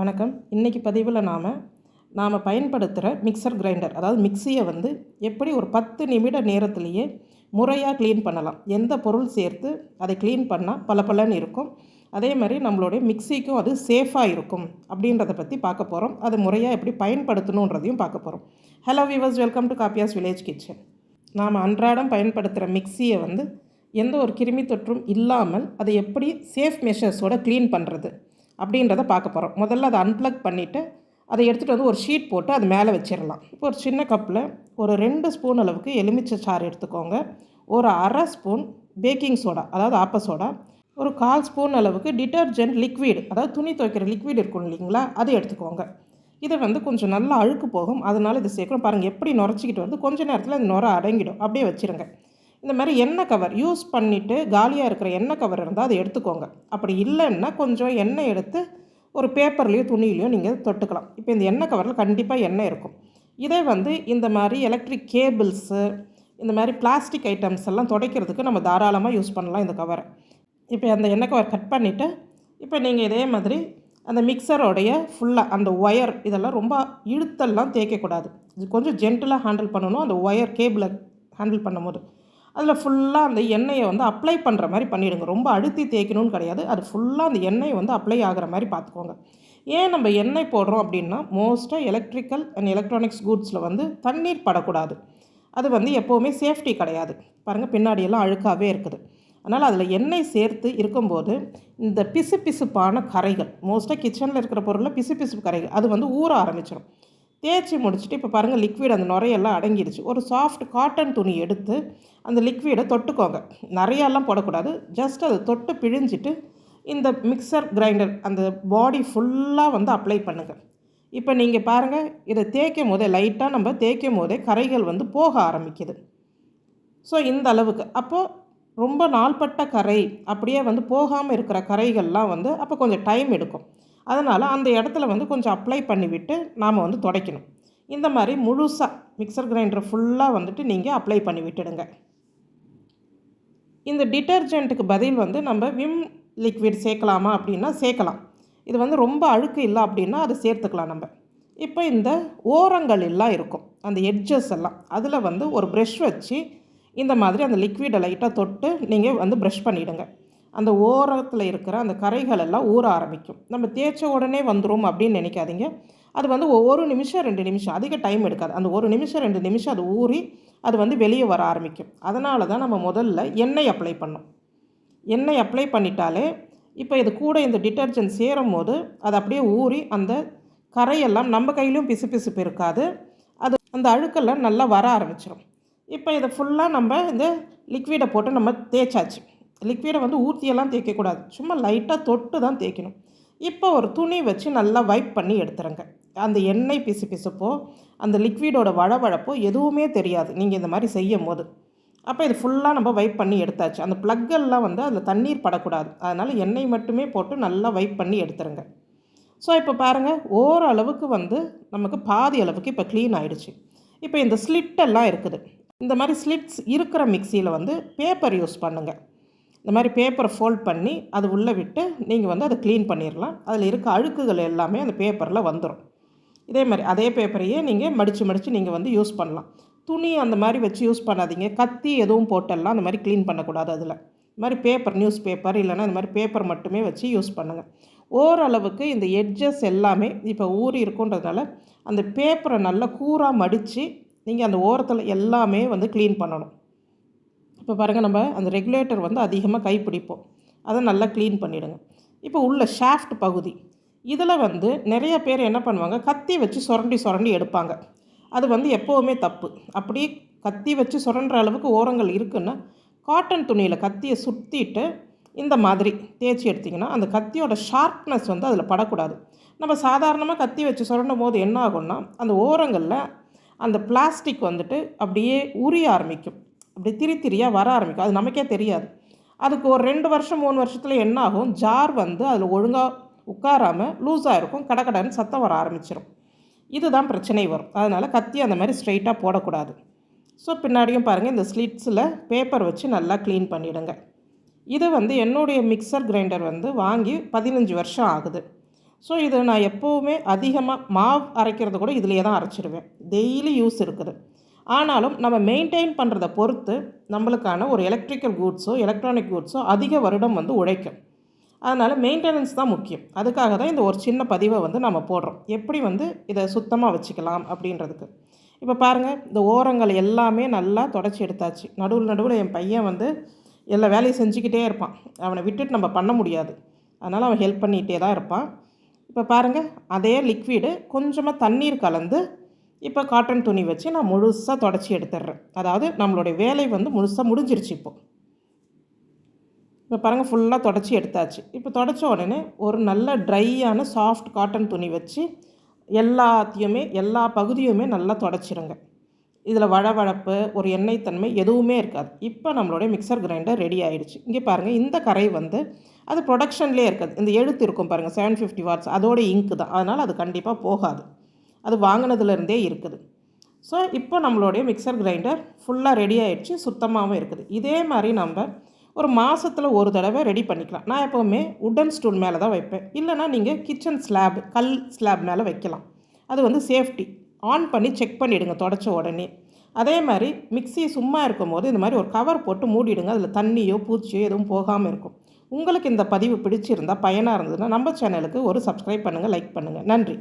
வணக்கம். இன்றைக்கி பதிவில் நாம் நாம் பயன்படுத்துகிற மிக்சர் கிரைண்டர் அதாவது மிக்சியை வந்து எப்படி ஒரு பத்து நிமிட நேரத்திலேயே முறையாக க்ளீன் பண்ணலாம். எந்த பொருள் சேர்த்து அதை க்ளீன் பண்ணால் பல பலன்னு இருக்கும். அதே மாதிரி நம்மளுடைய மிக்சிக்கும் அது சேஃபாக இருக்கும் அப்படின்றத பற்றி பார்க்க போகிறோம் அது முறையாக எப்படி பயன்படுத்தணுன்றதையும் பார்க்க போகிறோம் hello viewers welcome to Kappiyas village kitchen நாம் அன்றாடம் பயன்படுத்துகிற மிக்சியை வந்து எந்த ஒரு கிருமி தொற்றும் இல்லாமல் அதை எப்படி சேஃப் மெஷர்ஸோட க்ளீன் பண்ணுறது அப்படின்றத பார்க்க போகிறோம் முதல்ல அதை அன்ப்ளக் பண்ணிவிட்டு அதை எடுத்துகிட்டு வந்து ஒரு ஷீட் போட்டு அது மேலே வச்சிடலாம் இப்போ ஒரு சின்ன கப்பில் ஒரு ரெண்டு ஸ்பூன் அளவுக்கு எலுமிச்சை சாறு எடுத்துக்கோங்க. ஒரு அரை ஸ்பூன் பேக்கிங் சோடா அதாவது ஆப்ப சோடா ஒரு கால் ஸ்பூன் அளவுக்கு டிட்டர்ஜென்ட் லிக்விட் அதாவது துணி துவைக்கிற லிக்விட் இருக்கும் இல்லைங்களா? அதை எடுத்துக்கோங்க. இதை வந்து கொஞ்சம் நல்லா அழுக்கு போகும். அதனால் இதை சேர்க்கணும். பாருங்கள் எப்படி நுரைச்சிக்கிட்டு வந்து கொஞ்சம் நேரத்தில் அந்த நுர அடங்கிடும். அப்படியே வச்சுருங்க. இந்த மாதிரி எண்ணெய் கவர் யூஸ் பண்ணிவிட்டு காலியாக இருக்கிற எண்ணெய் கவர் இருந்தால் அதை எடுத்துக்கோங்க. அப்படி இல்லைன்னா கொஞ்சம் எண்ணெய் எடுத்து ஒரு பேப்பர்லேயோ துணியிலையோ நீங்கள் தொட்டுக்கலாம். இப்போ இந்த எண்ணெய் கவரில் கண்டிப்பாக எண்ணெய் இருக்கும். இதே வந்து இந்த மாதிரி எலக்ட்ரிக் கேபிள்ஸு இந்த மாதிரி பிளாஸ்டிக் ஐட்டம்ஸ் எல்லாம் துடைக்கிறதுக்கு நம்ம தாராளமாக யூஸ் பண்ணலாம் இந்த கவரை இப்போ அந்த எண்ணெய் கவர் கட் பண்ணிவிட்டு இப்போ நீங்கள் இதே மாதிரி அந்த மிக்சரோடைய ஃபுல்லாக அந்த ஒயர் இதெல்லாம் ரொம்ப இழுத்தெல்லாம் தேய்க்கக்கூடாது. இது கொஞ்சம் ஜென்டிலாக ஹேண்டில் பண்ணணும். அந்த ஒயர் கேபிளை ஹேண்டில் பண்ணும்போது. அதில் ஃபுல்லாக அந்த எண்ணெயை வந்து அப்ளை பண்ணுற மாதிரி பண்ணிவிடுங்க ரொம்ப அழுத்தி தேய்க்கணும்னு கிடையாது. அது ஃபுல்லாக அந்த எண்ணெய் வந்து அப்ளை ஆகிற மாதிரி பார்த்துக்கோங்க. ஏன் நம்ம எண்ணெய் போடுறோம் அப்படின்னா மோஸ்ட்டாக எலக்ட்ரிக்கல் அண்ட் எலக்ட்ரானிக்ஸ் கூட்ஸில் வந்து தண்ணீர் படக்கூடாது. அது வந்து எப்போவுமே சேஃப்டி கிடையாது. பாருங்கள் பின்னாடியெல்லாம் அழுக்காகவே இருக்குது. அதனால் அதில் எண்ணெய் சேர்த்து இருக்கும்போது இந்த பிசு பிசுப்பான கரைகள் மோஸ்ட்டாக கிச்சனில் இருக்கிற பொருளில் பிசு பிசுப்பு கரைகள் அது வந்து ஊற ஆரம்பிச்சிடும் தேய்ச்சி முடிச்சுட்டு இப்போ பாருங்கள் லிக்விட் அந்த நுரையெல்லாம் அடங்கிடுச்சு ஒரு சாஃப்ட் காட்டன் துணி எடுத்து அந்த லிக்விடை தொட்டுக்கோங்க. நிறையாலாம் போடக்கூடாது. ஜஸ்ட் அதை தொட்டு பிழிஞ்சிட்டு இந்த மிக்சர் கிரைண்டர் அந்த பாடி ஃபுல்லாக வந்து அப்ளை பண்ணுங்கள் இப்போ நீங்கள் பாருங்கள் இதை தேய்க்கும் போதே லைட்டாக நம்ம தேய்க்கும் போதே கரைகள் வந்து போக ஆரம்பிக்குது. ஸோ இந்த அளவுக்கு. அப்போது ரொம்ப நாள்பட்ட கரை அப்படியே வந்து போகாமல் இருக்கிற கரைகள்லாம் வந்து அப்போ கொஞ்சம் டைம் எடுக்கும். அதனால் அந்த இடத்துல வந்து கொஞ்சம் அப்ளை பண்ணிவிட்டு நாம் வந்து துடைக்கணும். இந்த மாதிரி முழுசாக மிக்சர் கிரைண்டர் ஃபுல்லாக வந்துட்டு நீங்கள் அப்ளை பண்ணி விட்டுடுங்க இந்த டிட்டர்ஜென்ட்டுக்கு பதில் வந்து நம்ம விம் லிக்விட் சேர்க்கலாமா அப்படின்னா சேர்க்கலாம். இது வந்து ரொம்ப அழுக்கு இல்லை அப்படின்னா அதை சேர்த்துக்கலாம் நம்ம. இப்போ இந்த ஓரங்கள் எல்லாம் இருக்கும். அந்த எட்ஜஸ் எல்லாம். அதில் வந்து ஒரு ப்ரெஷ் வச்சு இந்த மாதிரி அந்த லிக்விடை லைட்டாக தொட்டு நீங்கள் வந்து ப்ரஷ் பண்ணிவிடுங்க அந்த ஓரத்தில் இருக்கிற அந்த கரைகள் எல்லாம் ஊற ஆரம்பிக்கும். நம்ம தேய்ச்ச உடனே வந்துடும் அப்படின்னு நினைக்காதீங்க. அது வந்து ஒரு நிமிஷம் ரெண்டு நிமிஷம். அதிக டைம் எடுக்காது. அந்த ஒரு நிமிஷம் ரெண்டு நிமிஷம் அது ஊறி அது வந்து வெளியே வர ஆரம்பிக்கும். அதனால தான் நம்ம முதல்ல எண்ணெய் அப்ளை பண்ணோம் எண்ணெய் அப்ளை பண்ணிட்டாலே இப்போ இது கூட இந்த டிட்டர்ஜென்ட் சேரும் போது அது அப்படியே ஊறி அந்த கரையெல்லாம் நம்ம கையிலையும் பிசு பிசுப்பு இருக்காது. அது அந்த அழுக்கெல்லாம் நல்லா வர ஆரம்பிச்சிடும் இப்போ இதை ஃபுல்லாக நம்ம இந்த லிக்விடை போட்டு நம்ம தேய்ச்சாச்சு. லிக்விடை வந்து ஊற்றியெல்லாம் தேய்க்கக்கூடாது. சும்மா லைட்டாக தொட்டு தான் தேய்க்கணும். இப்போ ஒரு துணி வச்சு நல்லா வைப் பண்ணி எடுத்துருங்க. அந்த எண்ணெய் பிசு பிசுப்போ அந்த லிக்விடோட வழவழப்போ எதுவுமே தெரியாது. நீங்கள் இந்த மாதிரி செய்யும் போது அப்போ இது ஃபுல்லாக நம்ம வைப் பண்ணி எடுத்தாச்சு. அந்த ப்ளக்கெல்லாம் வந்து அதில் தண்ணீர் படக்கூடாது. அதனால் எண்ணெய் மட்டுமே போட்டு நல்லா வைப் பண்ணி எடுத்துருங்க. ஸோ இப்போ பாருங்கள் ஓரளவுக்கு வந்து நமக்கு பாதி அளவுக்கு இப்போ க்ளீன் ஆகிடுச்சு இப்போ இந்த ஸ்லிட்டெல்லாம் இருக்குது. இந்த மாதிரி ஸ்லிட்ஸ் இருக்கிற மிக்சியில் வந்து பேப்பர் யூஸ் பண்ணுங்கள் இந்த மாதிரி பேப்பரை ஃபோல்ட் பண்ணி அது உள்ளே விட்டு நீங்கள் வந்து அதை க்ளீன் பண்ணிடலாம். அதில் இருக்க அழுக்குகள் எல்லாமே அந்த பேப்பரில் வந்துடும் இதே மாதிரி அதே பேப்பரையே நீங்கள் மடித்து மடித்து நீங்கள் வந்து யூஸ் பண்ணலாம். துணி அந்த மாதிரி வச்சு யூஸ் பண்ணாதீங்க. கத்தி எதுவும் போட்டெல்லாம் அந்த மாதிரி க்ளீன் பண்ணக்கூடாது அதில். இந்த மாதிரி பேப்பர் நியூஸ் பேப்பர் இல்லைன்னா இந்த மாதிரி பேப்பர் மட்டுமே வச்சு யூஸ் பண்ணுங்கள் ஓரளவுக்கு இந்த எட்ஜஸ் எல்லாமே இப்போ ஊறி இருக்குன்றதுனால அந்த பேப்பரை நல்லா கூறாக மடித்து நீங்கள் அந்த ஓரத்தில் எல்லாமே வந்து க்ளீன் பண்ணணும். இப்போ பாருங்கள் நம்ம அந்த ரெகுலேட்டர் வந்து அதிகமாக கைப்பிடிப்போம். அதை நல்லா க்ளீன் பண்ணிவிடுங்க இப்போ உள்ள ஷாஃப்ட் பகுதி. இதில் வந்து நிறைய பேர் என்ன பண்ணுவாங்க கத்தி வச்சு சுரண்டி சுரண்டி எடுப்பாங்க. அது வந்து எப்போவுமே தப்பு. அப்படி கத்தி வச்சு சுரண்டுற அளவுக்கு ஓரங்கள் இருக்குன்னா காட்டன் துணியில் கத்தியை சுற்றிட்டு இந்த மாதிரி தேய்ச்சி எடுத்திங்கன்னா அந்த கத்தியோட ஷார்ப்னஸ் வந்து அதில் படக்கூடாது. நம்ம சாதாரணமாக கத்தி வச்சு சுரண்டும் போது என்ன ஆகும்னா அந்த ஓரங்களில் அந்த பிளாஸ்டிக் வந்துட்டு அப்படியே உரிய ஆரம்பிக்கும். அப்படி திரி திரியாக வர ஆரம்பிக்கும். அது நமக்கே தெரியாது. அதுக்கு ஒரு ரெண்டு வருஷம் மூணு வருஷத்தில் என்ன ஆகும்? ஜார் வந்து அதில் ஒழுங்காக உட்காராமல் லூஸாக இருக்கும். கடக்கடன்னு சத்தம் வர ஆரம்பிச்சிடும் இதுதான் பிரச்சனை வரும். அதனால் கத்தி அந்த மாதிரி ஸ்ட்ரைட்டாக போடக்கூடாது. ஸோ பின்னாடியும் பாருங்கள் இந்த ஸ்லிட்ஸில் பேப்பர் வச்சு நல்லா க்ளீன் பண்ணிவிடுங்க இது வந்து என்னுடைய மிக்சர் கிரைண்டர் வந்து வாங்கி பதினஞ்சு வருஷம் ஆகுது. ஸோ இது நான் எப்போவுமே அதிகமாக மாவு அரைக்கிறது கூட இதிலே தான் அரைச்சிடுவேன் டெய்லி யூஸ் இருக்குது. ஆனாலும் நம்ம மெயின்டைன் பண்ணுறத பொறுத்து நம்மளுக்கான ஒரு எலக்ட்ரிக்கல் கூட்ஸோ எலக்ட்ரானிக் கூட்ஸோ அதிக வருடம் வந்து உழைக்கும். அதனால் மெயின்டெனன்ஸ் தான் முக்கியம். அதுக்காக தான் இந்த ஒரு சின்ன பதிவை வந்து நம்ம போடுறோம். எப்படி வந்து இதை சுத்தமாக வச்சுக்கலாம் அப்படின்றதுக்கு. இப்போ பாருங்கள் இந்த ஓரங்கள் எல்லாமே நல்லா தொடச்சி எடுத்தாச்சு. நடுவில் நடுவில் என் பையன் வந்து எல்லா வேலையும் செஞ்சுக்கிட்டே இருப்பான். அவனை விட்டுட்டு நம்ம பண்ண முடியாது. அதனால் அவன் ஹெல்ப் பண்ணிகிட்டே தான் இருப்பான். இப்போ பாருங்கள் அதே லிக்விடு கொஞ்சமாக தண்ணீர் கலந்து இப்போ காட்டன் துணி வச்சு நான் முழுசாக தொடச்சி எடுத்துடுறேன். அதாவது நம்மளுடைய வேலை வந்து முழுசாக முடிஞ்சிருச்சு இப்போது இப்போ பாருங்கள் ஃபுல்லாக தொடச்சி எடுத்தாச்சு. இப்போ தொடச்ச உடனே ஒரு நல்ல ட்ரையான சாஃப்ட் காட்டன் துணி வச்சு எல்லாத்தையுமே எல்லா பகுதியுமே நல்லா தொடச்சிருங்க. இதில் வழவழப்பு ஒரு எண்ணெய் தன்மை எதுவுமே இருக்காது. இப்போ நம்மளுடைய மிக்சர் கிரைண்டர் ரெடி ஆகிடுச்சு இங்கே பாருங்கள் இந்த கரை வந்து அது ப்ரொடக்ஷன்லேயே இருக்காது. இந்த எழுத்து இருக்கும் பாருங்கள் செவன் ஃபிஃப்டி வாட்ஸ் அதோட இங்கு தான். அதனால் அது கண்டிப்பாக போகாது. அது வாங்கினதுலேருந்தே இருக்குது. ஸோ இப்போ நம்மளுடைய மிக்சர் கிரைண்டர் ஃபுல்லாக ரெடி ஆகிடுச்சு சுத்தமாகவும் இருக்குது. இதே மாதிரி நம்ம ஒரு மாதத்தில் ஒரு தடவை ரெடி பண்ணிக்கலாம். நான் எப்போவுமே உட்டன் ஸ்டூல் மேலே தான் வைப்பேன். இல்லைனா நீங்கள் கிச்சன் ஸ்லாப் கல் ஸ்லாப் மேலே வைக்கலாம். அது வந்து சேஃப்டி ஆன் பண்ணி செக் பண்ணிவிடுங்க தொடச்ச உடனே. அதே மாதிரி மிக்சி சும்மா இருக்கும்போது இந்த மாதிரி ஒரு கவர் போட்டு மூடிடுங்க. அதில் தண்ணியோ பூச்சியோ எதுவும் போகாமல் இருக்கும். உங்களுக்கு இந்த பதிவு பிடிச்சிருந்தால் பயனாக இருந்ததுன்னா நம்ம சேனலுக்கு ஒரு சப்ஸ்கிரைப் பண்ணுங்கள் லைக் பண்ணுங்கள் நன்றி.